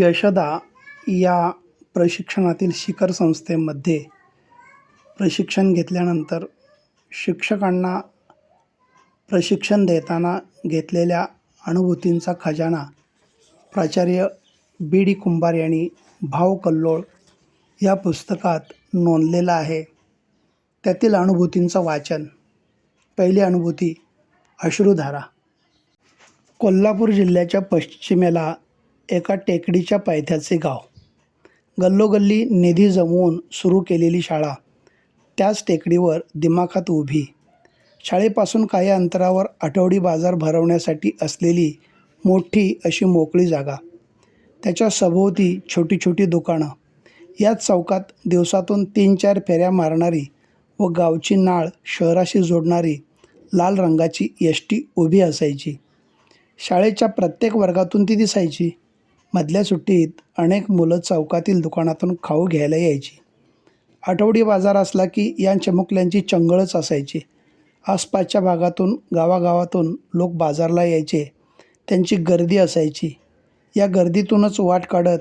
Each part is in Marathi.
यशदा या प्रशिक्षणातील शिखर संस्थेमध्ये प्रशिक्षण घेतल्यानंतर शिक्षकांना प्रशिक्षण देताना घेतलेल्या अनुभूतींचा खजाना प्राचार्य बी डी कुंभार यांनी भाव कल्लोळ या पुस्तकात नोंदलेला आहे. त्यातील अनुभूतींचं वाचन. पहिली अनुभूती अश्रुधारा. कोल्हापूर जिल्ह्याच्या पश्चिमेला एका टेकडीच्या पायथ्याचे गाव. गल्लोगल्ली निधी जमवून सुरू केलेली शाळा त्याच टेकडीवर दिमाखात उभी. शाळेपासून काही अंतरावर आठवडी बाजार भरवण्यासाठी असलेली मोठी अशी मोकळी जागा. त्याच्या सभोवती छोटी छोटी दुकानं. याच चौकात दिवसातून तीन चार फेऱ्या मारणारी व गावची नाळ शहराशी जोडणारी लाल रंगाची एस टी उभी असायची. शाळेच्या प्रत्येक वर्गातून ती दिसायची. मधल्या सुट्टीत अनेक मुलं चौकातील दुकानातून खाऊ घ्यायला यायची. आठवडी बाजार असला की या चमुकल्यांची चंगळच असायची. आसपासच्या भागातून गावागावातून लोक बाजारला यायचे. त्यांची गर्दी असायची. या गर्दीतूनच वाट काढत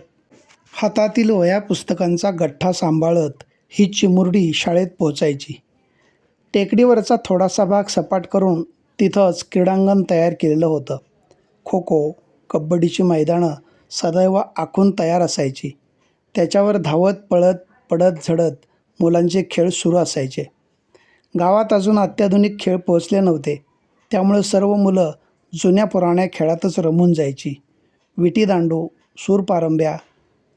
हातातील वह्या पुस्तकांचा गठ्ठा सांभाळत ही चिमुरडी शाळेत पोचायची टेकडीवरचा थोडासा भाग सपाट करून तिथंच क्रीडांगण तयार केलेलं होतं. खो खो कबड्डीची मैदानं सदैव आखून तयार असायची. त्याच्यावर धावत पळत पडत झडत मुलांचे खेळ सुरू असायचे. गावात अजून अत्याधुनिक खेळ पोहोचले नव्हते. त्यामुळे सर्व मुलं जुन्या पुराण्या खेळातच रमून जायची. विटीदांडू सूरपारंब्या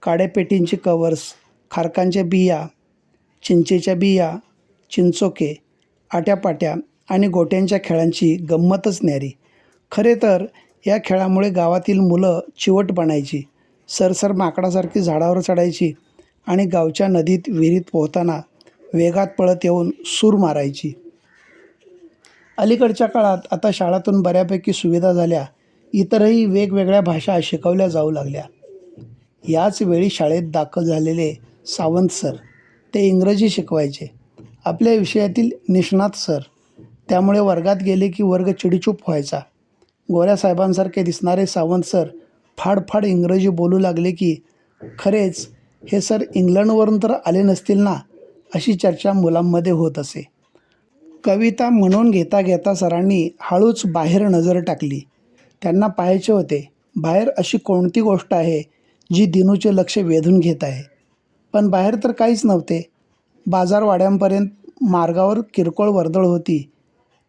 काडेपेटींची कवर्स खारकांच्या बिया चिंचेच्या बिया चिंचोके आट्यापाट्या आणि गोट्यांच्या खेळांची गंमतच न्यारी. खरे तर या खेळामुळे गावातील मुलं चिवट बनायची सरसर माकडासारखी झाडावर चढायची आणि गावच्या नदीत विहिरीत पोहताना वेगात पळत येऊन सूर मारायची. अलीकडच्या काळात आता शाळातून बऱ्यापैकी सुविधा झाल्या इतरही वेगवेगळ्या भाषा शिकवल्या जाऊ लागल्या. याच वेळी शाळेत दाखल झालेले सावंत सर ते इंग्रजी शिकवायचे. आपल्या विषयातील निष्णात सर त्यामुळे वर्गात गेले की वर्ग चिडीचूप व्हायचा. गोऱ्या साहेबांसारखे दिसणारे सावंत सर फाडफाड इंग्रजी बोलू लागले की खरेच हे सर इंग्लंडवरून तर आले नसतील ना? अशी चर्चा मुलांमध्ये होत असे. कविता म्हणून घेता घेता सरांनी हळूच बाहेर नजर टाकली. त्यांना पाहायचे होते बाहेर अशी कोणती गोष्ट आहे जी दिनूचे लक्ष वेधून घेत आहे? पण बाहेर तर काहीच नव्हते. बाजारवाड्यांपर्यंत मार्गावर किरकोळ वर्दळ होती.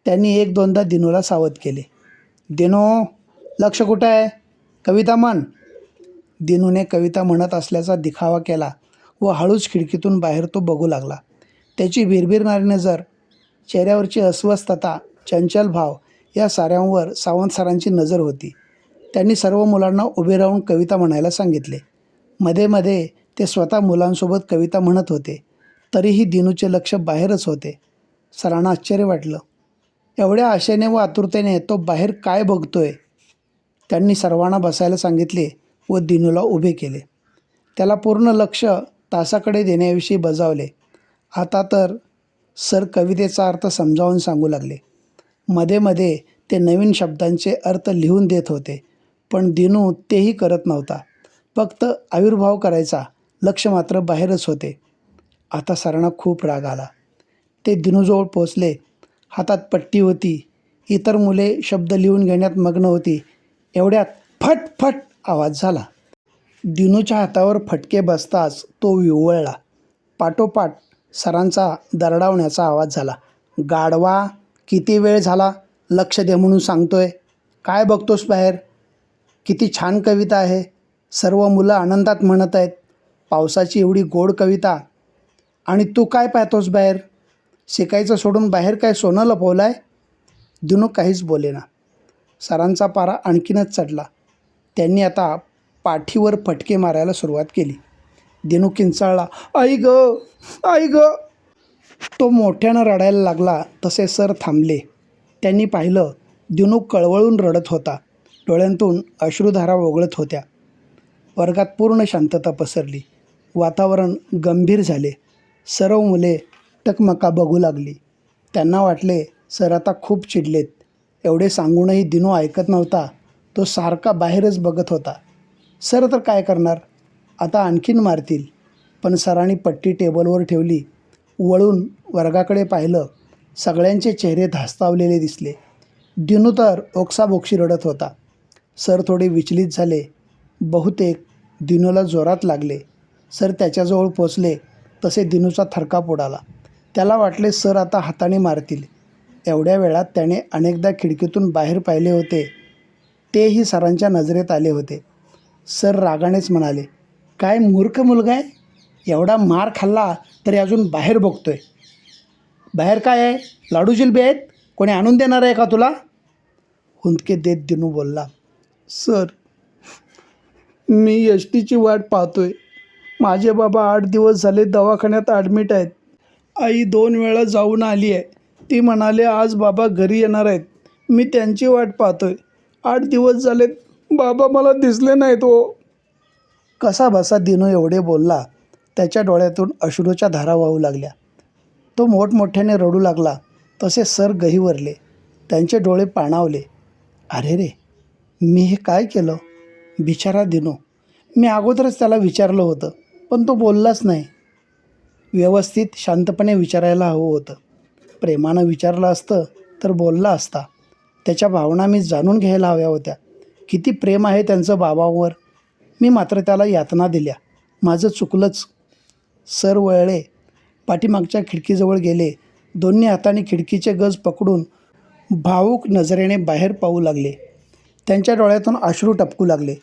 त्यांनी एक दोनदा दिनूला सावध केले. देनो लक्ष कुठं आहे? कविता म्हण. दिनूने कविता म्हणत असल्याचा दिखावा केला व हळूच खिडकीतून बाहेर तो बघू लागला. त्याची भिरभिरणारी नजर चेहऱ्यावरची अस्वस्थता चंचल भाव या साऱ्यांवर सावंत सरांची नजर होती. त्यांनी सर्व मुलांना उभे राहून कविता म्हणायला सांगितले. मध्ये मध्ये ते स्वतः मुलांसोबत कविता म्हणत होते. तरीही दिनूचे लक्ष बाहेरच होते. सरांना आश्चर्य वाटलं. एवढ्या आशेने व आतुरतेने तो बाहेर काय बघतोय? त्यांनी सर्वांना बसायला सांगितले व दिनूला उभे केले. त्याला पूर्ण लक्ष तासाकडे देण्याविषयी बजावले. आता तर सर कवितेचा अर्थ समजावून सांगू लागले. मध्ये मध्ये ते नवीन शब्दांचे अर्थ लिहून देत होते पण दिनू तेही करत नव्हता. फक्त आविर्भाव करायचा लक्ष मात्र बाहेरच होते. आता सरांना खूप राग आला. ते दिनूजवळ पोचले हातात पट्टी होती. इतर मुले शब्द लिहून घेण्यात मग्न होती. एवढ्यात फट फट आवाज झाला. दिनूच्या हातावर फटके बसताच तो विवळला. पाठोपाठ सरांचा दरडावण्याचा आवाज झाला. गाडवा किती वेळ झाला? लक्ष दे म्हणून सांगतोय. काय बघतोस बाहेर? किती छान कविता आहे. सर्व मुलं आनंदात म्हणत आहेत. पावसाची एवढी गोड कविता. आणि तू काय पाहतोस बाहेर? शिकायचं सोडून बाहेर काय सोनं लपवलं आहे दिनू काहीच बोलेना सरांचा पारा आणखीनच चढला. त्यांनी आता पाठीवर फटके मारायला सुरुवात केली. दिनू किंचाळला आई ग आई ग. तो मोठ्यानं रडायला लागला तसे सर थांबले. त्यांनी पाहिलं दिनू कळवळून रडत होता. डोळ्यांतून अश्रुधारा ओघळत होत्या. वर्गात पूर्ण शांतता पसरली. वातावरण गंभीर झाले. सर्व मुले टकमका बघू लागली. त्यांना वाटले सर आता खूप चिडलेत. एवढे सांगूनही दिनू ऐकत नव्हता. तो सारखा बाहेरच बघत होता. सर तर काय करणार? आता आणखीन मारतील. पण सरांनी पट्टी टेबलवर ठेवली. वळून वर्गाकडे पाहिलं. सगळ्यांचे चेहरे धास्तावलेले दिसले. दिनू तर ओक्साबोक्षी रडत होता. सर थोडे विचलित झाले. बहुतेक दिनूला जोरात लागले. सर त्याच्याजवळ पोचले. तसे दिनूचा थरकाप उडाला. त्याला वाटले सर आता हाताने मारतील. एवढ्या वेळात त्याने अनेकदा खिडकीतून बाहेर पाहिले होते. तेही सरांच्या नजरेत आले होते. सर रागानेच म्हणाले काय मूर्ख मुलगा आहे? एवढा मार खाल्ला तरी अजून बाहेर बघतोय. बाहेर काय आहे? लाडू जिलबी आहेत? कोणी आणून देणार आहे का तुला? हुंदके देत दिनू बोलला सर मी यष्टीची टीची वाट पाहतोय. माझे बाबा आठ दिवस झाले दवाखान्यात ॲडमिट आहेत. आई दोन वेळा जाऊन आली आहे. ती म्हणाले आज बाबा घरी येणार आहेत. मी त्यांची वाट पाहतोय. आठ दिवस झालेत. बाबा मला दिसले नाहीत हो. कसा बसा दिनू एवढे बोलला. त्याच्या डोळ्यातून अश्रूच्या धारा वाहू लागल्या. तो मोठमोठ्याने रडू लागला. तसे सर गहीवरले त्यांचे डोळे पाणावले. अरे रे मी हे काय केलं? बिचारा दिनू. मी अगोदरच त्याला विचारलं होतं पण तो बोललाच नाही. व्यवस्थित शांतपणे विचारायला हवं होतं. प्रेमानं विचारलं असतं तर बोलला असता. त्याच्या भावना मी जाणून घ्यायला हव्या होत्या. किती प्रेम आहे त्यांचं बाबांवर. मी मात्र त्याला यातना दिल्या. माझं चुकलंच. सर वळले. पाठीमागच्या खिडकीजवळ गेले. दोन्ही हाताने खिडकीचे गज पकडून भावूक नजरेने बाहेर पाहू लागले. त्यांच्या डोळ्यातून अश्रू टपकू लागले.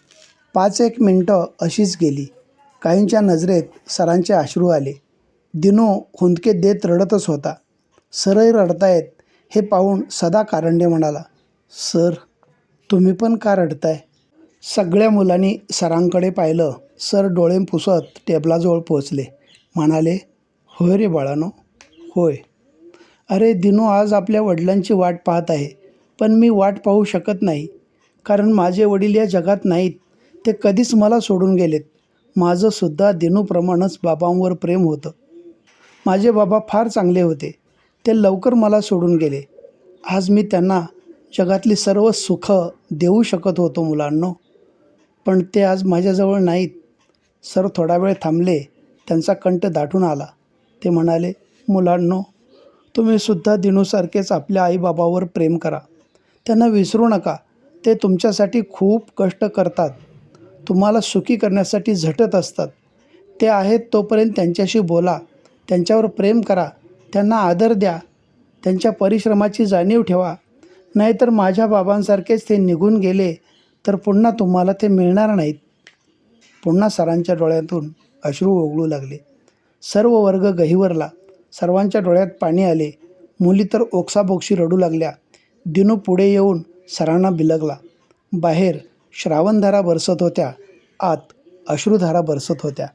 पाच एक मिनटं अशीच गेली. काहींच्या नजरेत सरांचे अश्रू आले. दिनू हुंदके देत रडतच होता. सरही रडतायत हे पाहून सदा कारंडे म्हणाला सर तुम्ही पण का रडताय? सगळ्या मुलांनी सरांकडे पाहिलं. सर डोळे पुसत टेबलाजवळ पोचले म्हणाले होय रे बाळानो होय. अरे दिनू आज आपल्या वडिलांची वाट पाहत आहे पण मी वाट पाहू शकत नाही कारण माझे वडील या जगात नाहीत. ते कधीच मला सोडून गेलेत. माझंसुद्धा दिनूप्रमाणेच बाबांवर प्रेम होतं. माझे बाबा फार चांगले होते. ते लवकर मला सोडून गेले. आज मी त्यांना जगातली सर्व सुखं देऊ शकत होतो मुलांनो. पण ते आज माझ्याजवळ नाहीत. सर थोडा वेळ थांबले. त्यांचा कंठ दाटून आला. ते म्हणाले मुलांनो तुम्हीसुद्धा दिनूसारखेच आपल्या आईबाबावर प्रेम करा. त्यांना विसरू नका. ते तुमच्यासाठी खूप कष्ट करतात. तुम्हाला सुखी करण्यासाठी झटत असतात. ते आहेत तोपर्यंत त्यांच्याशी बोला. त्यांच्यावर प्रेम करा. त्यांना आदर द्या. त्यांच्या परिश्रमाची जाणीव ठेवा. नाहीतर माझ्या बाबांसारखेच ते निघून गेले तर पुन्हा तुम्हाला ते मिळणार नाहीत. पुन्हा सरांच्या डोळ्यातून अश्रू ओघळू लागले. सर्व वर्ग गहिवरला. सर्वांच्या डोळ्यात पाणी आले. मुली तर ओक्साबोक्षी रडू लागल्या. दिनू पुढे येऊन सरांना बिलगला. बाहेर श्रावणधारा बरसत होत्या. आत अश्रुधारा बरसत होत्या.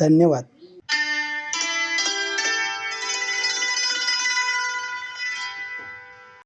धन्यवाद.